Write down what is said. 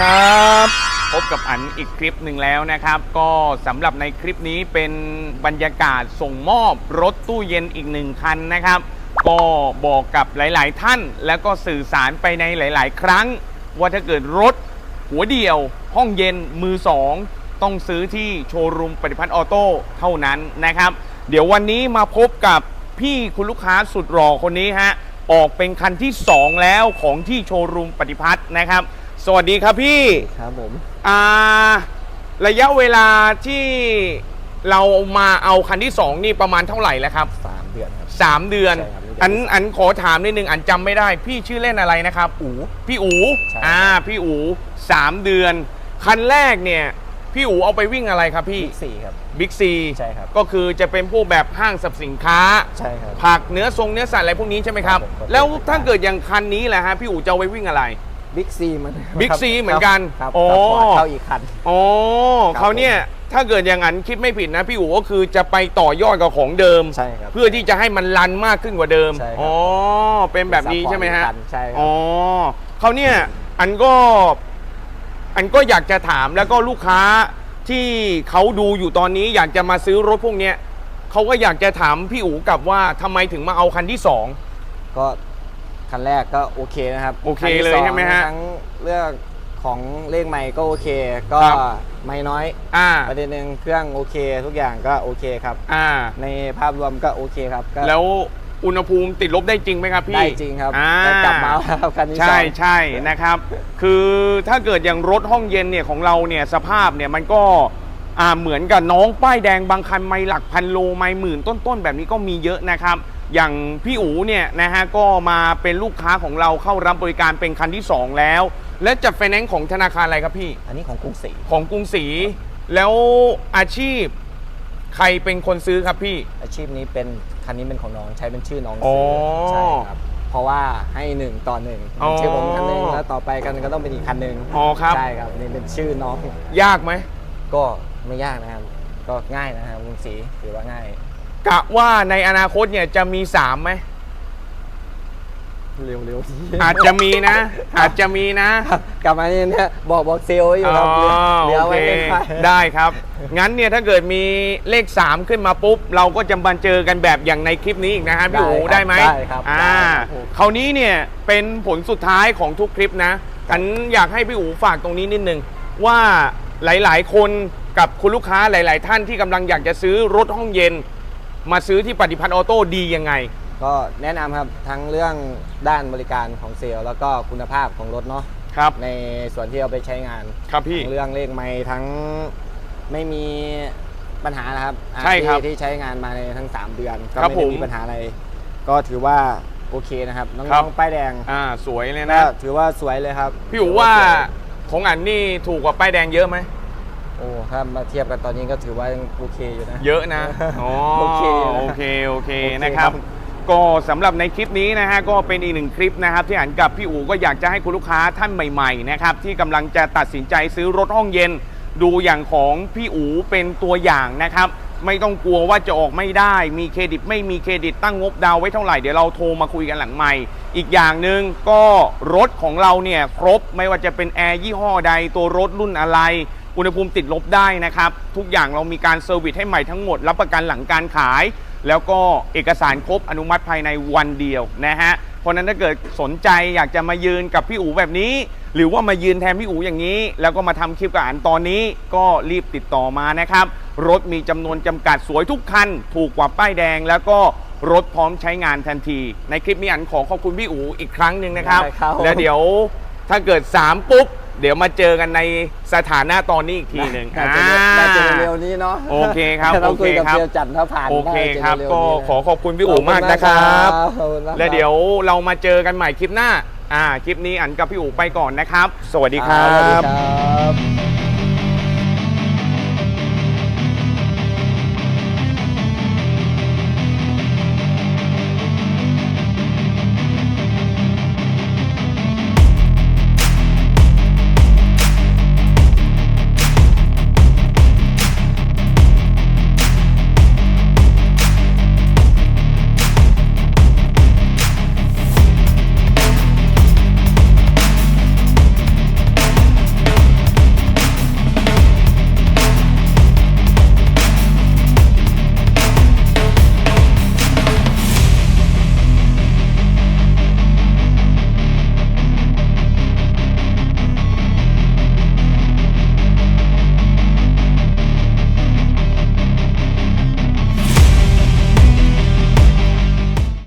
ครับ พบกับอันอีกคลิปหนึ่งแล้วนะครับ ก็สำหรับในคลิปนี้เป็นบรรยากาศส่งมอบรถตู้เย็นอีกหนึ่งคันนะครับ ก็บอกกับหลาย ๆ ท่าน แล้วก็สื่อสารไปในหลาย ๆ ครั้ง ว่าถ้าเกิดรถหัวเดียว ห้องเย็นมือสองต้องซื้อที่โชว์รูมปฏิพัฒน์ออโต้เท่านั้นนะครับ เดี๋ยววันนี้มาพบกับพี่คุณลูกค้าสุดหล่อคนนี้ฮะออกเป็นคันที่ 2 แล้วของที่โชว์รูมปฏิพัฒน์นะครับ สวัสดีครับพี่ครับผมอ่าระยะเวลาที่เรามาเอาคันที่2นี่ประมาณเท่าไหร่แล้วครับสามเดือนครับ3เดือน ใช่ครับอันอันขอถามนิดนึงอันจำไม่ได้ พี่ชื่อเล่นอะไรนะครับ อู พี่อูใช่อ่าพี่อูสามเดือน คันแรกเนี่ย พี่อูเอาไปวิ่งอะไรครับพี่บิ๊กสี่ครับ บิ๊กซีใช่ครับ ก็คือจะเป็นพวกแบบห้างสรรพสินค้า ใช่ครับ ผักเนื้อทรงเนื้อสัตว์อะไรพวกนี้ใช่ไหมครับ ครับผม แล้วถ้าเกิดอย่างคันนี้แหละฮะพี่อูจะเอาไปวิ่งอะไร บิ๊กซีมัน Big C เหมือนกันครับโอ้ครับเข้าอีกคันอ๋อครับเขาเนี่ยถ้าเกิดอย่างนั้นคิดไม่ผิดนะพี่อูก็คือจะไปต่อยอดกับของเดิมใช่ครับเพื่อที่จะให้มันรันมากขึ้นกว่าเดิมใช่ครับอ๋อเป็นแบบนี้ใช่ไหมฮะซัพพอร์ตอีกคันใช่ครับอ๋อเขาเนี่ยอันก็อันก็อยากจะถามแล้วก็ลูกค้าที่เขาดูอยู่ตอนนี้อยากจะมาซื้อรถพวกเนี้ยเขาก็อยากจะถามพี่อูกลับว่าทำไมถึงมาเอาคันที่สองก็ คันแรกก็โอเคนะครับโอเคนที่เลยสงใช่ไหมฮะทั้งเรื่องของเลขใหม่ก็โอเค ก็ครับ ไม่น้อย อ่าประเด็นหนึ่งเครื่องโอเค ทุกอย่างก็โอเคครับ อ่า ในภาพรวมก็โอเคครับก็แล้วอุณหภูมิติดลบได้จริงไหมครับพี่ได้จริงครับอ่า ก็กลับมาแล้วครับคันที่สอง ใช่ใช่นะครับ คือถ้าเกิดอย่างรถห้องเย็นเนี่ยของเราเนี่ยสภาพเนี่ยมันก็อ่าเหมือนกับน้องป้ายแดงบางคันไม่หลักพันโลไม่หมื่นต้นๆ แบบนี้ก็มีเยอะนะครับ อย่างพี่อูเนี่ยนะฮะก็มาเป็นลูกค้าของเราเข้ารับบริการเป็นคันที่ 2 แล้ว และจัดไฟแนนซ์ของธนาคารอะไรครับพี่ อันนี้ของกรุงศรีของกรุงศรีแล้วอาชีพใครเป็นคนซื้อครับพี่ อาชีพนี้เป็นคันนี้เป็นของน้องใช้เป็นชื่อน้องอ๋อซื้อใช่ครับเพราะว่าให้หนึ่งต่อหนึ่งอ๋อชื่อผมคันหนึ่งแล้วต่อไปกันก็ต้องเป็นอีกคันหนึ่งอ๋อครับใช่ครับนี่เป็นชื่อน้องยากไหมก็ไม่ยากนะครับ ก็ง่ายนะครับกรุงศรีถือว่าง่าย กะว่าในอนาคตเนี่ยจะมีสามไหม เร็วๆทีอาจจะมีนะ อาจจะมีนะครับกลับมาเนี่ยเนี่ยบอกบอกเซลล์ไว้อยู่ครับเหลือเหลือโอไว้เคเล่นไปได้ครับ งั้นเนี่ยถ้าเกิดมีเลข 3 ขึ้นมาปุ๊บ เราก็จะมาเจอกันแบบอย่างในคลิปนี้อีกนะฮะพี่อูได้ครับได้ไหมได้ครับอ่าได้ครับคราวนี้เนี่ยเป็นผลสุดท้ายของทุกคลิปนะอันอยากให้พี่อูฝากตรงนี้นิดนึงว่าหลาย ๆ คนกับคุณลูกค้าหลาย ๆ ท่านที่กำลังอยากจะซื้อรถห้องเย็น มาซื้อที่ปฏิพัฒน์ออโต้ดียังไง ก็แนะนำครับทั้งเรื่องด้านบริการของเซลล์แล้วก็คุณภาพของรถเนาะครับ ในส่วนที่เอาไปใช้งานครับพี่ ทั้งเรื่องเลขไม่ทั้งไม่มีปัญหานะครับอ่าใช่ครับที่ที่ใช้งานมาในทั้ง 3 เดือนก็ครับไม่ได้ผมมีปัญหาอะไร ก็ถือว่าโอเคนะครับน้ครับองๆป้ายแดงอ่าสวยเลยก็นะ ถือว่าสวยเลยครับพี่อูว่าของอันนี่ถูกกว่าป้ายแดงเยอะไหม โอ้ถ้ามาเทียบกันตอนนี้ก็ถือว่ายังโอเคอยู่นะ เยอะนะอ๋อโอเคอยู่นะโอเคโอเคโอเคนะครับครับ ก็สำหรับในคลิปนี้นะฮะก็เป็นอีกหนึ่งคลิปนะครับ ที่อันกับพี่อู๋ก็อยากจะให้คุณลูกค้าท่านใหม่ๆนะครับที่กำลังจะตัดสินใจซื้อรถห้องเย็น ดูอย่างของพี่อู๋เป็นตัวอย่างนะครับ ไม่ต้องกลัวว่าจะออกไม่ได้ มีเครดิตไม่มีเครดิตตั้งงบดาวน์ไว้เท่าไหร่เดี๋ยวเราโทรมาคุยกันหลังใหม่ อีกอย่างหนึ่งก็รถของเราเนี่ยครบไม่ว่าจะเป็นแอร์ยี่ห้อใดตัวรถรุ่นอะไร อุณหภูมิติดลบได้นะครับ ทุกอย่างเรามีการเซอร์วิสให้ใหม่ทั้งหมด รับประกันหลังการขาย แล้วก็เอกสารครบอนุมัติภายในวันเดียวนะฮะเพราะฉะนั้นถ้าเกิดสนใจอยากจะมายืนกับพี่อู๋แบบนี้ หรือว่ามายืนแทนพี่อู๋อย่างนี้ แล้วก็มาทำคลิปกับอันตอนนี้ก็รีบติดต่อมานะครับ รถมีจำนวนจำกัดสวยทุกคัน ถูกกว่าป้ายแดงแล้วก็รถพร้อมใช้งานทันที ในคลิปนี้อันขอขอบคุณพี่อู๋อีกครั้งหนึ่งนะครับได้ครับแล้วเดี๋ยวถ้าเกิด 3 ปุ๊บ เดี๋ยวมาเจอกันในสถานะตอนนี้อีกทีหนึ่งน่าจะน่าจะเร็วๆนี้เนาะโอเคครับเราคุยกับโอเคครับ เซลล์จัดถ้าผ่านโอเคครับน่าจะก็เร็วๆนี้นะขอขอบคุณพี่อู๋มากนะครับขอบคุณมากครับ และเดี๋ยวเรามาเจอกันใหม่คลิปหน้า อ่า คลิปนี้อันกับพี่อู๋ไปก่อนนะครับ สวัสดีครัสวัสดีบ ครับ